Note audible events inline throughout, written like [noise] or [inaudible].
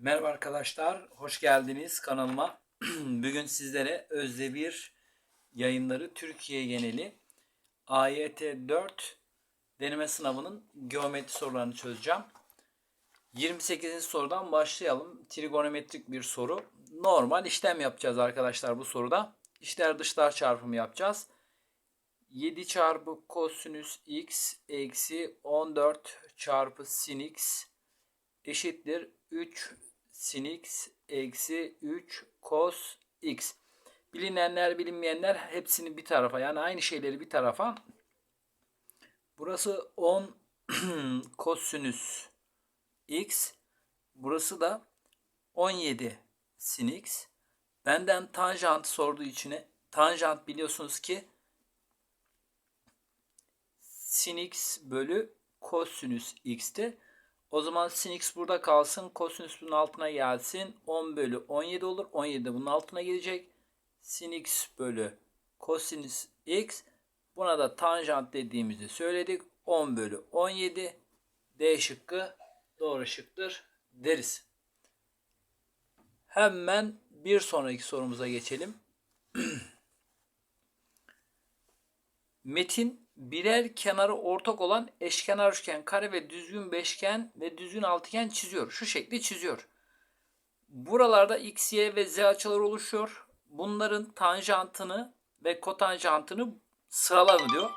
Merhaba arkadaşlar, hoş geldiniz kanalıma. [clears throat] Bugün sizlere Özde bir yayınları Türkiye geneli AYT 4 deneme sınavının geometri sorularını çözeceğim. 28. sorudan başlayalım. Trigonometrik bir soru. Normal işlem yapacağız arkadaşlar bu soruda. İşler dışlar çarpımı yapacağız. 7 çarpı kosinüs x eksi 14 çarpı sin x eşittir 3 sin x eksi 3 cos x. Bilinenler bilinmeyenler hepsini bir tarafa yani aynı şeyleri bir tarafa. Burası 10 kosinüs [clears throat] x. Burası da 17 sin x. Benden tanjant sorduğu içine tanjant biliyorsunuz ki sin x bölü kosinüs x'ti. O zaman sin x burada kalsın. Kosinüs bunun altına gelsin. 10 bölü 17 olur. 17 de bunun altına gelecek. Sin x bölü kosinüs x. Buna da tanjant dediğimizi söyledik. 10 bölü 17. D şıkkı doğru şıktır deriz. Hemen bir sonraki sorumuza geçelim. [clears throat] Metin birer kenarı ortak olan eşkenar üçgen, kare ve düzgün beşgen ve düzgün altıgen çiziyor. Şu şekli çiziyor. Buralarda x, y ve z açıları oluşuyor. Bunların tanjantını ve kotanjantını sırala diyor.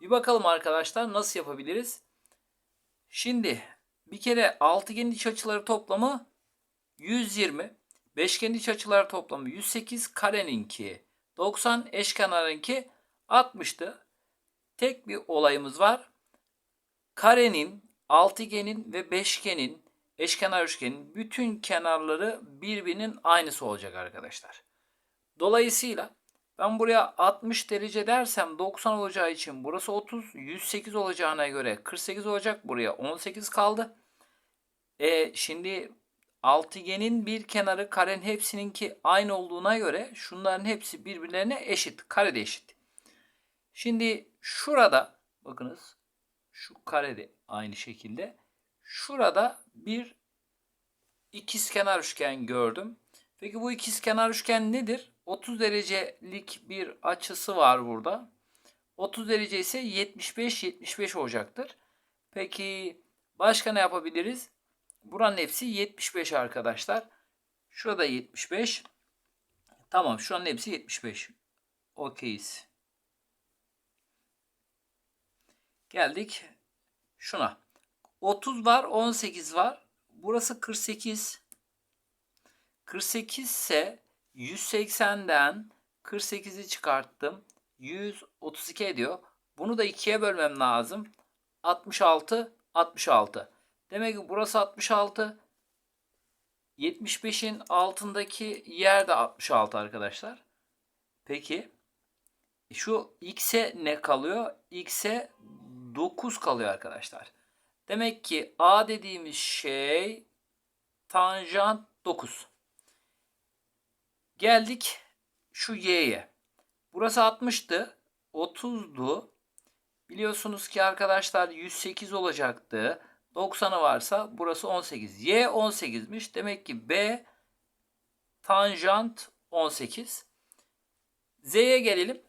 Bir bakalım arkadaşlar nasıl yapabiliriz? Şimdi bir kere altıgenin iç açıları toplamı 120. Beşgenin iç açıları toplamı 108. Kareninki 90. Eşkenarınki 60'tı. Tek bir olayımız var. Karenin, altıgenin ve beşgenin, eşkenar üçgenin bütün kenarları birbirinin aynısı olacak arkadaşlar. Dolayısıyla ben buraya 60 derece dersem 90 olacağı için burası 30, 108 olacağına göre 48 olacak. Buraya 18 kaldı. E şimdi altıgenin bir kenarı karenin hepsininki aynı olduğuna göre şunların hepsi birbirlerine eşit. Kare de eşit. Şimdi şurada bakınız şu karede aynı şekilde şurada bir ikizkenar üçgen gördüm. Peki bu ikizkenar üçgen nedir? 30 derecelik bir açısı var burada. 30 derece ise 75 75 olacaktır. Peki başka ne yapabiliriz? Buranın hepsi 75 arkadaşlar. Şurada 75. Tamam şu an hepsi 75. Okeyiz. Geldik şuna. 30 var, 18 var. Burası 48. 48 ise 180'den 48'i çıkarttım. 132 ediyor. Bunu da 2'ye bölmem lazım. 66, 66. Demek ki burası 66. 75'in altındaki yer de 66 arkadaşlar. Peki şu x'e ne kalıyor? X'e 9 kalıyor arkadaşlar. Demek ki A dediğimiz şey tanjant 9. Geldik şu y'ye. Burası 60'tı. 30'du. Biliyorsunuz ki arkadaşlar 108 olacaktı. 90'ı varsa burası 18. Y 18'miş. Demek ki B tanjant 18. Z'ye gelelim.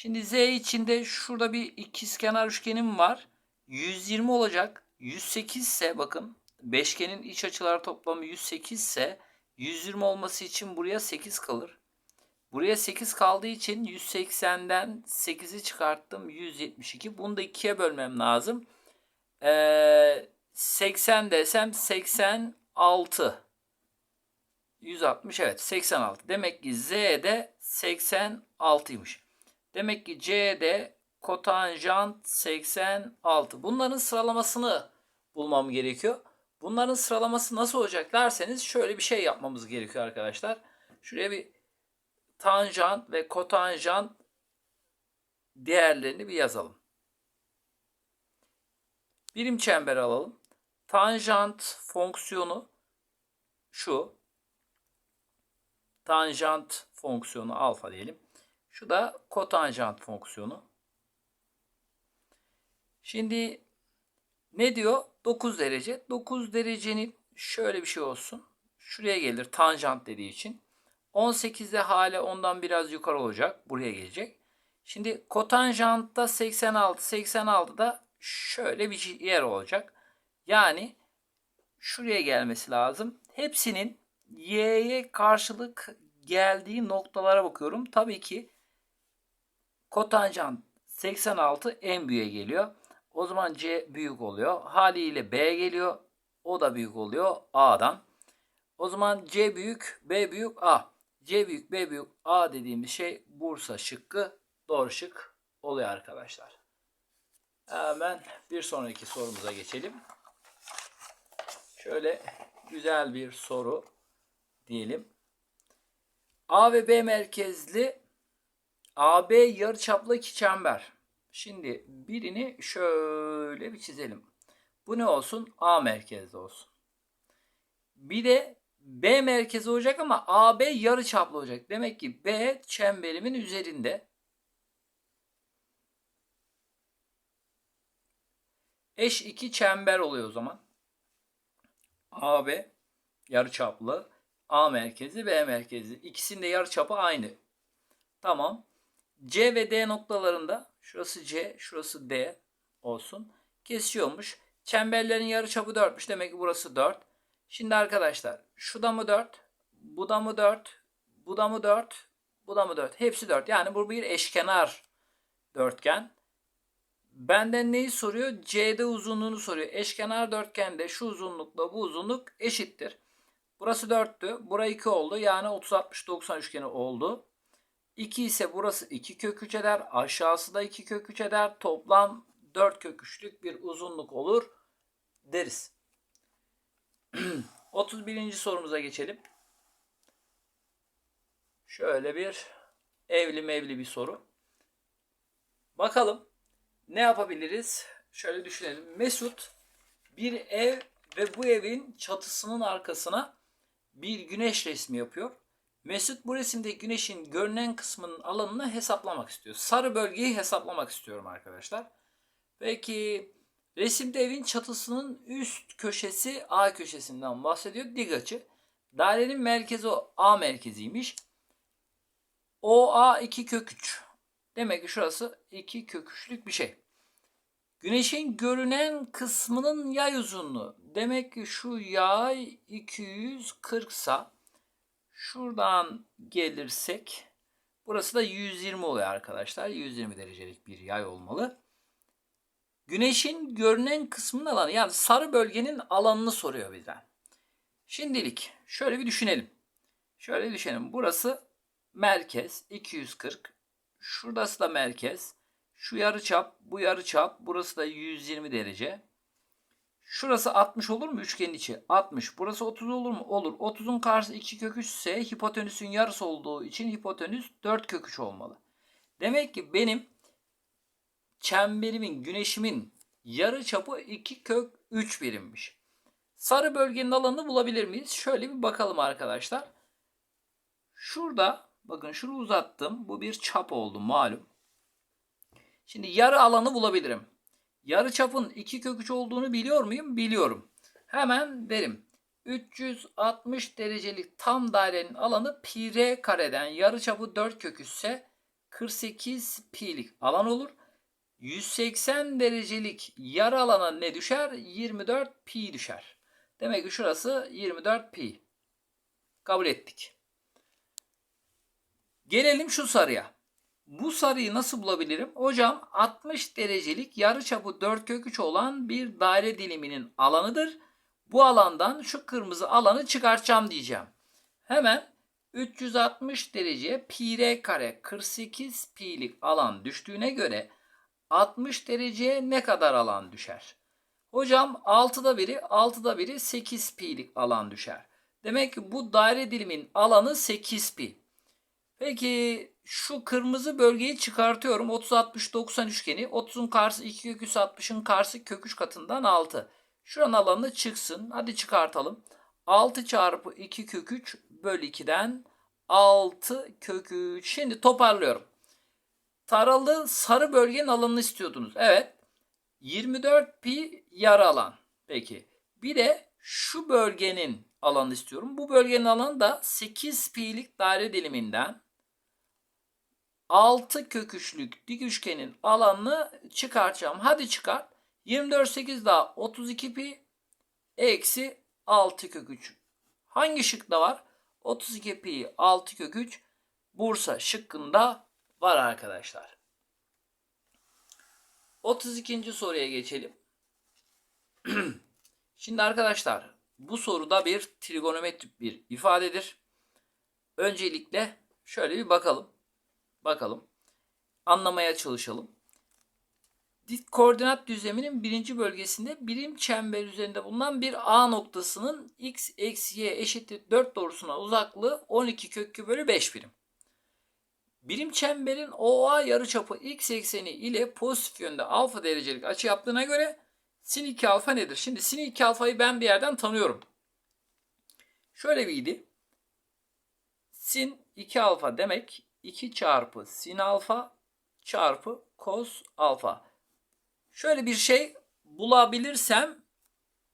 Şimdi Z içinde şurada bir ikizkenar üçgenim var. 120 olacak. 108 ise bakın beşgenin iç açılar toplamı 108 ise 120 olması için buraya 8 kalır. Buraya 8 kaldığı için 180'den 8'i çıkarttım. 172. Bunu da 2'ye bölmem lazım. Ee, 80 desem 86. 160 evet 86. Demek ki Z de 86'ymış. Demek ki C'de kotanjant 86. Bunların sıralamasını bulmam gerekiyor. Bunların sıralaması nasıl olacak derseniz şöyle bir şey yapmamız gerekiyor arkadaşlar. Şuraya bir tanjant ve kotanjant değerlerini bir yazalım. Birim çember alalım. Tanjant fonksiyonu şu. Tanjant fonksiyonu alfa diyelim. Şu da kotanjant fonksiyonu. Şimdi ne diyor? 9 derece. 9 derecenin şöyle bir şey olsun. şuraya gelir tanjant dediği için. 18'de hale ondan biraz yukarı olacak. Buraya gelecek. Şimdi kotanjantta 86, 86'da şöyle bir yer olacak. Yani şuraya gelmesi lazım. Hepsinin y'ye karşılık geldiği noktalara bakıyorum. Tabii ki kotanjant 86 en büyüğe geliyor. O zaman C büyük oluyor. Haliyle B geliyor. O da büyük oluyor A'dan. O zaman C büyük, B büyük, A. C büyük, B büyük, A dediğimiz şey Bursa şıkkı doğru şık oluyor arkadaşlar. Hemen bir sonraki sorumuza geçelim. Şöyle güzel bir soru diyelim. A ve B merkezli AB yarıçaplı iki çember. Şimdi birini şöyle bir çizelim. Bu ne olsun? A merkezli olsun. Bir de B merkezi olacak ama AB yarıçaplı olacak. Demek ki B çemberimin üzerinde. Eş iki çember oluyor o zaman. AB yarıçaplı, A merkezi, B merkezi. İkisinin de yarıçapı aynı. Tamam. C ve D noktalarında şurası C, şurası D olsun. Kesiyormuş. Çemberlerin yarıçapı 4'müş. Demek ki burası 4. Şimdi arkadaşlar şu da mı 4? Bu da mı 4? Bu da mı 4? Bu da mı 4? Hepsi 4. Yani bu bir eşkenar dörtgen. Benden neyi soruyor? CD uzunluğunu soruyor. Eşkenar dörtgende şu uzunlukla bu uzunluk eşittir. Burası 4'tü. Bura 2 oldu. Yani 30 60 90 üçgeni oldu. 2 ise burası 2 kök 3 eder. Aşağısı da 2 kök 3 eder. Toplam 4 kök 3'lük bir uzunluk olur deriz. [clears throat] 31. sorumuza geçelim. Şöyle bir evli mevli bir soru. Bakalım ne yapabiliriz? Şöyle düşünelim. Mesut bir ev ve bu evin çatısının arkasına bir güneş resmi yapıyor. Mesut bu resimde güneşin görünen kısmının alanını hesaplamak istiyor. Sarı bölgeyi hesaplamak istiyorum arkadaşlar. Peki resimde evin çatısının üst köşesi A köşesinden bahsediyor. Dik açı. Dairenin merkezi o A merkeziymiş. OA 2 kök 3. Demek ki şurası 2 kök 3'lük bir şey. Güneşin görünen kısmının yay uzunluğu. Demek ki şu yay 240 sa şuradan gelirsek burası da 120 oluyor arkadaşlar. 120 derecelik bir yay olmalı. Güneşin görünen kısmının alanı yani sarı bölgenin alanını soruyor bizden. Şimdilik şöyle bir düşünelim. Şöyle düşünelim. Burası merkez 240. Şurası da merkez. Şu yarı çap, bu yarı çap. Burası da 120 derece. Şurası 60 olur mu üçgenin içi? 60. Burası 30 olur mu? Olur. 30'un karşısı 2 kök 3 ise hipotenüsün yarısı olduğu için hipotenüs 4 kök 3 olmalı. Demek ki benim çemberimin, güneşimin yarı çapı 2 kök 3 birimmiş. Sarı bölgenin alanını bulabilir miyiz? Şöyle bir bakalım arkadaşlar. Şurada bakın şunu uzattım. Bu bir çap oldu malum. Şimdi yarı alanı bulabilirim. Yarı çapın 2 kök 3 olduğunu biliyor muyum? Biliyorum. Hemen derim. 360 derecelik tam dairenin alanı pi r kareden yarı çapı 4 kök 3 ise 48 pi'lik alan olur. 180 derecelik yarı alana ne düşer? 24 pi düşer. Demek ki şurası 24 pi. Kabul ettik. Gelelim şu sarıya. Bu sarıyı nasıl bulabilirim? Hocam 60 derecelik yarıçapı 4 kök 3 olan bir daire diliminin alanıdır. Bu alandan şu kırmızı alanı çıkartacağım diyeceğim. Hemen 360 dereceye pi r kare 48 pi'lik alan düştüğüne göre 60 dereceye ne kadar alan düşer? Hocam 6'da biri 6'da biri 8 pi'lik alan düşer. Demek ki bu daire dilimin alanı 8 pi. Peki şu kırmızı bölgeyi çıkartıyorum. 30 60 90 üçgeni. 30'un karşısı 2 kök 3 60'ın karşısı kök 3 katından 6. Şuranın alanı çıksın. Hadi çıkartalım. 6 çarpı 2 kök 3 bölü 2'den 6 kök 3. Şimdi toparlıyorum. Taralı sarı bölgenin alanını istiyordunuz. Evet. 24 pi yarı alan. Peki. Bir de şu bölgenin alanı istiyorum. Bu bölgenin alanı da 8 pi'lik daire diliminden 6 köküçlük dik üçgenin alanını çıkartacağım. Hadi çıkart. 24 8 daha 32 pi eksi 6 kök 3. Hangi şıkta var? 32 pi 6 kök 3 Bursa şıkkında var arkadaşlar. 32. soruya geçelim. [clears throat] Şimdi arkadaşlar bu soruda bir trigonometrik bir ifadedir. Öncelikle şöyle bir bakalım. Bakalım. Anlamaya çalışalım. Dik koordinat düzleminin birinci bölgesinde birim çember üzerinde bulunan bir A noktasının x eksi y eşittir 4 doğrusuna uzaklığı 12 kökü bölü 5 birim. Birim çemberin OA yarıçapı x ekseni ile pozitif yönde alfa derecelik açı yaptığına göre sin 2 alfa nedir? Şimdi sin 2 alfayı ben bir yerden tanıyorum. Şöyle biriydi. Sin 2 alfa demek 2 çarpı sin alfa çarpı cos alfa. Şöyle bir şey bulabilirsem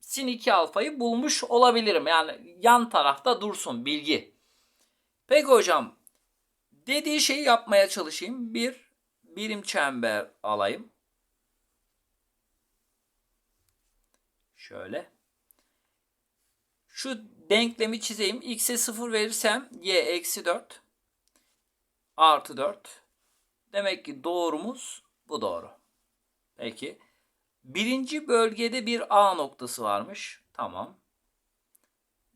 sin 2 alfayı bulmuş olabilirim. Yani yan tarafta dursun bilgi. Peki hocam dediği şeyi yapmaya çalışayım. Bir birim çember alayım. Şöyle. Şu denklemi çizeyim. X'e 0 verirsem y eksi 4 artı 4. Demek ki doğrumuz bu doğru. Peki. Birinci bölgede bir A noktası varmış. Tamam.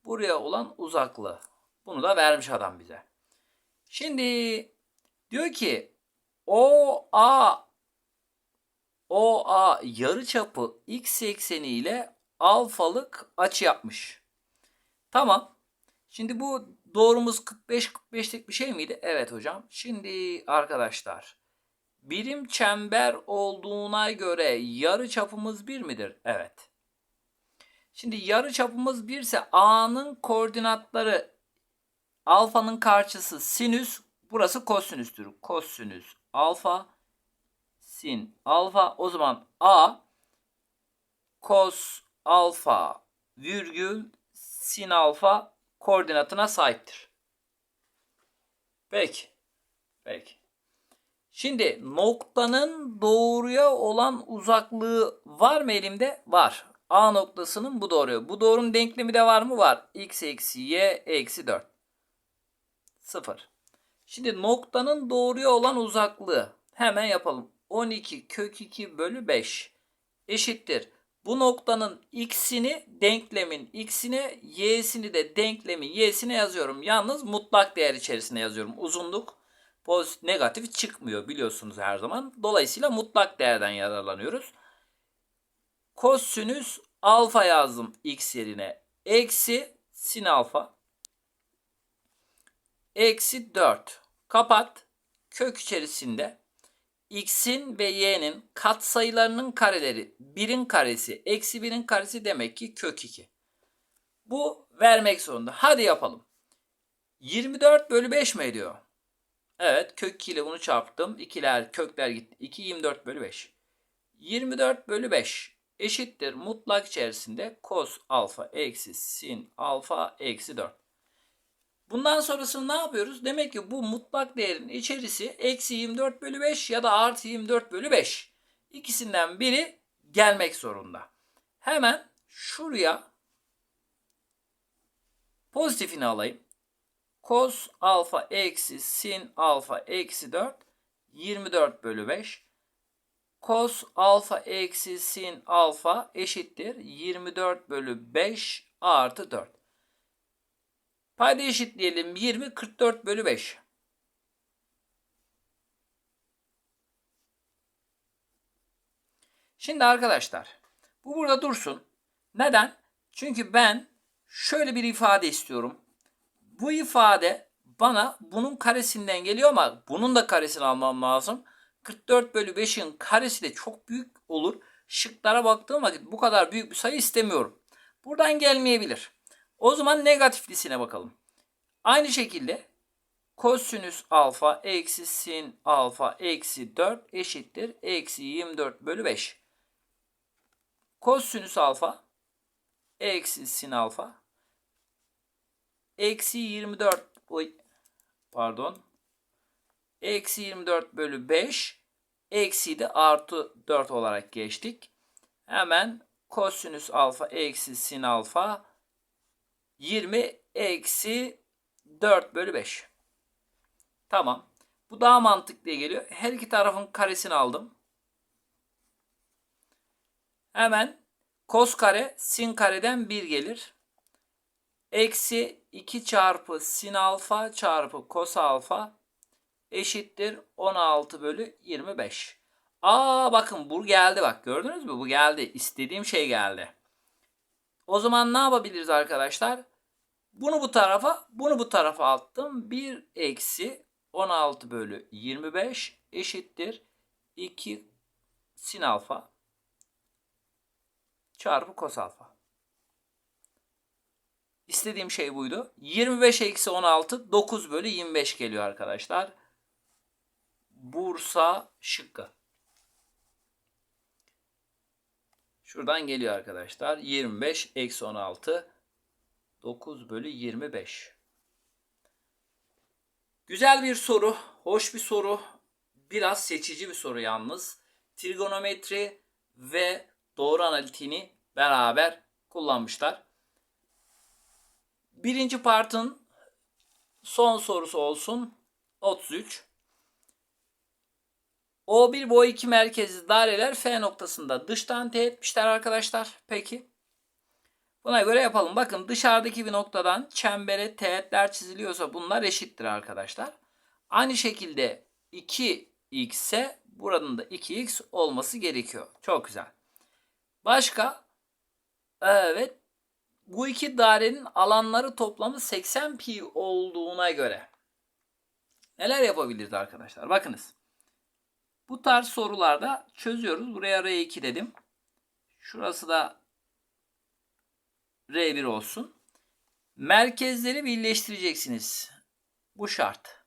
Buraya olan uzaklığı. Bunu da vermiş adam bize. Şimdi diyor ki OA OA yarıçapı x ekseni ile alfalık açı yapmış. Tamam. Şimdi bu doğrumuz 45 45'lik bir şey miydi? Evet hocam. Şimdi arkadaşlar birim çember olduğuna göre yarı çapımız 1 midir? Evet. Şimdi yarı çapımız 1 ise A'nın koordinatları alfanın karşısı sinüs, burası kosinüstür. Kosinüs alfa sin alfa o zaman A kos alfa virgül sin alfa koordinatına sahiptir. Peki. Peki. Şimdi noktanın doğruya olan uzaklığı var mı elimde? Var. A noktasının bu doğruya. Bu doğrunun denklemi de var mı? Var. x eksi y eksi 4. 0. Şimdi noktanın doğruya olan uzaklığı hemen yapalım. 12 kök 2 bölü 5 eşittir. Bu noktanın x'ini denklemin x'ine y'sini de denklemin y'sine yazıyorum. Yalnız mutlak değer içerisinde yazıyorum. Uzunluk pozitif negatif çıkmıyor biliyorsunuz her zaman. Dolayısıyla mutlak değerden yararlanıyoruz. Kosinüs alfa yazdım x yerine. Eksi sin alfa. Eksi 4. Kapat. Kök içerisinde x'in ve y'nin katsayılarının kareleri 1'in karesi eksi 1'in karesi demek ki kök 2. Bu vermek zorunda. Hadi yapalım. 24 bölü 5 mi ediyor? Evet kök 2 ile bunu çarptım. İkiler kökler gitti. 2 24 bölü 5. 24 bölü 5 eşittir mutlak içerisinde cos alfa eksi sin alfa eksi 4. Bundan sonrasını ne yapıyoruz? Demek ki bu mutlak değerin içerisi eksi 24 bölü 5 ya da artı 24 bölü 5. İkisinden biri gelmek zorunda. Hemen şuraya pozitifini alayım. Cos alfa eksi sin alfa eksi 4 24 bölü 5. Cos alfa eksi sin alfa eşittir 24 bölü 5 artı 4. Payda eşitleyelim. 20 44 bölü 5. Şimdi arkadaşlar bu burada dursun. Neden? Çünkü ben şöyle bir ifade istiyorum. Bu ifade bana bunun karesinden geliyor ama bunun da karesini almam lazım. 44 bölü 5'in karesi de çok büyük olur. Şıklara baktığım vakit bu kadar büyük bir sayı istemiyorum. Buradan gelmeyebilir. O zaman negatiflisine bakalım. Aynı şekilde kosinüs alfa eksi sin alfa eksi 4 eşittir. Eksi 24 bölü 5. Kosinüs alfa eksi sin alfa eksi 24 oy, pardon eksi 24 bölü 5 eksi de artı 4 olarak geçtik. Hemen kosinüs alfa eksi sin alfa 20 eksi 4 bölü 5. Tamam. Bu daha mantıklı geliyor. Her iki tarafın karesini aldım. Hemen kos kare sin kareden 1 gelir. Eksi 2 çarpı sin alfa çarpı kos alfa eşittir 16 bölü 25. Aa bakın bu geldi bak gördünüz mü? Bu geldi. İstediğim şey geldi. O zaman ne yapabiliriz arkadaşlar? Bunu bu tarafa, bunu bu tarafa attım. 1 eksi 16 bölü 25 eşittir 2 sin alfa çarpı kos alfa. İstediğim şey buydu. 25 eksi 16 9 bölü 25 geliyor arkadaşlar. Bursa şıkkı. Şuradan geliyor arkadaşlar. 25 eksi 16 9 bölü 25. Güzel bir soru. Hoş bir soru. Biraz seçici bir soru yalnız. Trigonometri ve doğru analitiğini beraber kullanmışlar. Birinci partın son sorusu olsun. 33. O1 ve O2 merkezli daireler F noktasında dıştan teğet etmişler arkadaşlar. Peki. Buna göre yapalım. Bakın dışarıdaki bir noktadan çembere teğetler çiziliyorsa bunlar eşittir arkadaşlar. Aynı şekilde 2x ise buranın da 2x olması gerekiyor. Çok güzel. Başka? Evet. Bu iki dairenin alanları toplamı 80 pi olduğuna göre neler yapabiliriz arkadaşlar? Bakınız. Bu tarz sorularda çözüyoruz. Buraya R2 dedim. Şurası da R1 olsun. Merkezleri birleştireceksiniz. Bu şart.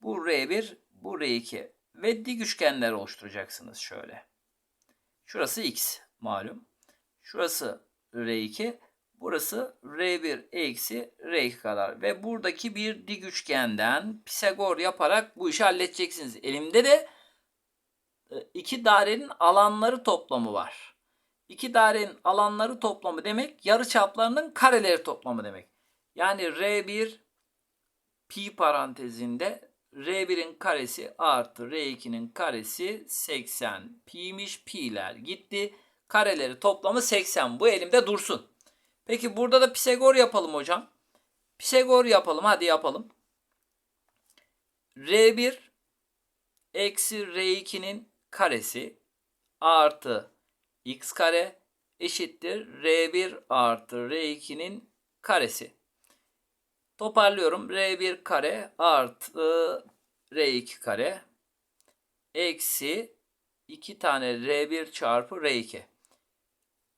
Bu R1, bu R2 ve dik üçgenler oluşturacaksınız şöyle. Şurası X malum. Şurası R2, burası R1 eksi R2 kadar. Ve buradaki bir dik üçgenden Pisagor yaparak bu işi halledeceksiniz. Elimde de e, iki dairenin alanları toplamı var. İki dairenin alanları toplamı demek yarı çaplarının kareleri toplamı demek. Yani R1 pi parantezinde R1'in karesi artı R2'nin karesi 80 pi'miş pi'ler gitti. Kareleri toplamı 80 bu elimde dursun. Peki burada da Pisagor yapalım hocam. Pisagor yapalım hadi yapalım. R1 eksi R2'nin karesi artı x kare eşittir R1 artı R2'nin karesi. Toparlıyorum. R1 kare artı R2 kare eksi 2 tane R1 çarpı R2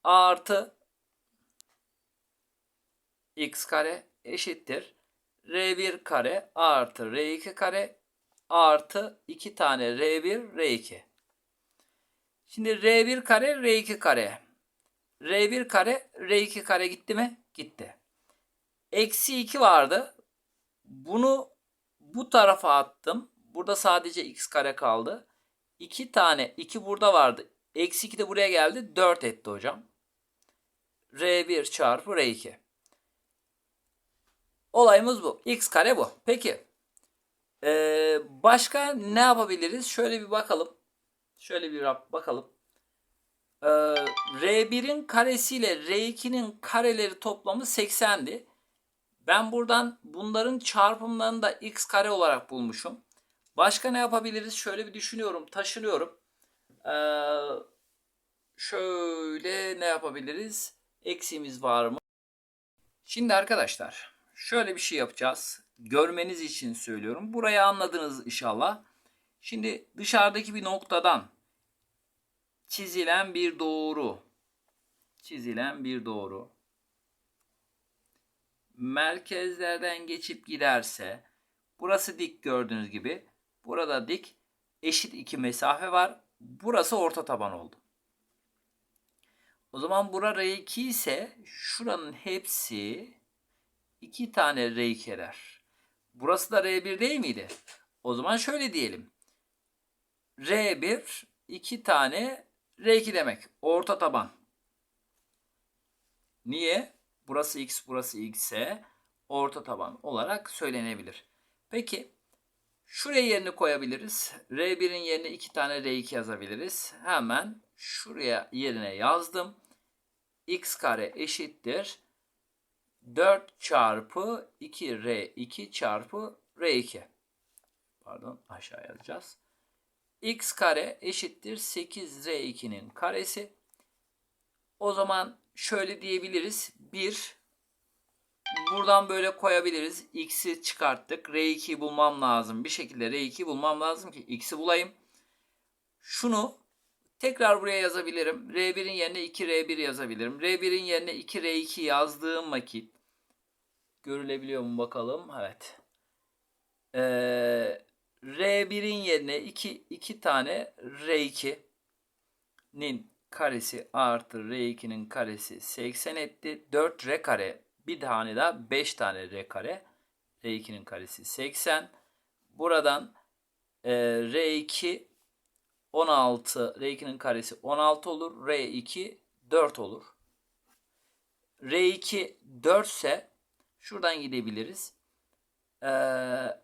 artı x kare eşittir R1 kare artı R2 kare artı 2 tane R1 R2 Şimdi R1 kare R2 kare. R1 kare R2 kare gitti mi? Gitti. Eksi 2 vardı. Bunu bu tarafa attım. Burada sadece x kare kaldı. 2 tane 2 burada vardı. Eksi 2 de buraya geldi. 4 etti hocam. R1 çarpı R2. Olayımız bu. X kare bu. Peki. Ee, başka ne yapabiliriz? Şöyle bir bakalım. Şöyle bir bakalım. Ee, R1'in karesiyle R2'nin kareleri toplamı 80'di. Ben buradan bunların çarpımlarını da x kare olarak bulmuşum. Başka ne yapabiliriz? Şöyle bir düşünüyorum, taşınıyorum. Ee, şöyle ne yapabiliriz? Eksimiz var mı? Şimdi arkadaşlar şöyle bir şey yapacağız. Görmeniz için söylüyorum. Burayı anladınız inşallah. Şimdi dışarıdaki bir noktadan çizilen bir doğru çizilen bir doğru merkezlerden geçip giderse burası dik gördüğünüz gibi burada dik eşit iki mesafe var. Burası orta taban oldu. O zaman bura R2 ise şuranın hepsi 2 tane R2 eder. Burası da R1 değil miydi? O zaman şöyle diyelim. R1 2 tane R2 demek. Orta taban. Niye? Burası X, burası X ise orta taban olarak söylenebilir. Peki şuraya yerini koyabiliriz. R1'in yerine 2 tane R2 yazabiliriz. Hemen şuraya yerine yazdım. X kare eşittir. 4 çarpı 2R2 çarpı R2. Pardon aşağı yazacağız. X kare eşittir 8R2'nin karesi. O zaman şöyle diyebiliriz. 1 buradan böyle koyabiliriz. X'i çıkarttık. R2'yi bulmam lazım. Bir şekilde R2'yi bulmam lazım ki X'i bulayım. Şunu tekrar buraya yazabilirim. R1'in yerine 2R1 yazabilirim. R1'in yerine 2R2 yazdığım vakit görülebiliyor mu bakalım. Evet. Ee, R1'in yerine 2 2 tane R2'nin karesi artı R2'nin karesi 80 etti. 4 R kare bir tane daha 5 tane R kare. R2'nin karesi 80. Buradan e, R2 16 R2'nin karesi 16 olur. R2 4 olur. R2 4 ise şuradan gidebiliriz. Ee,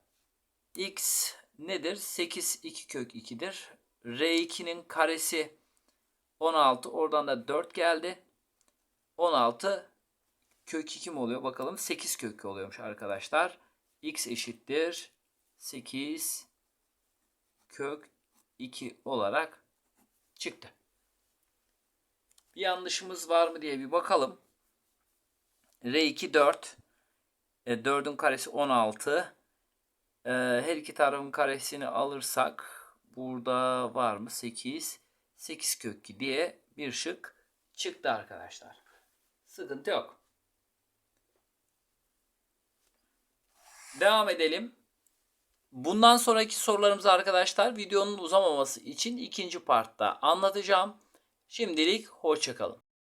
X nedir? 8 2 kök 2'dir. R2'nin karesi 16. Oradan da 4 geldi. 16 kök 2 mi oluyor? Bakalım 8 kök 2 oluyormuş arkadaşlar. X eşittir 8 kök 2 olarak çıktı. Bir yanlışımız var mı diye bir bakalım. R2 4. E, 4'ün karesi 16. E, her iki tarafın karesini alırsak burada var mı? 8. 8 kök 2 diye bir şık çıktı arkadaşlar. Sıkıntı yok. Devam edelim. Bundan sonraki sorularımızı arkadaşlar videonun uzamaması için ikinci partta anlatacağım. Şimdilik hoşçakalın.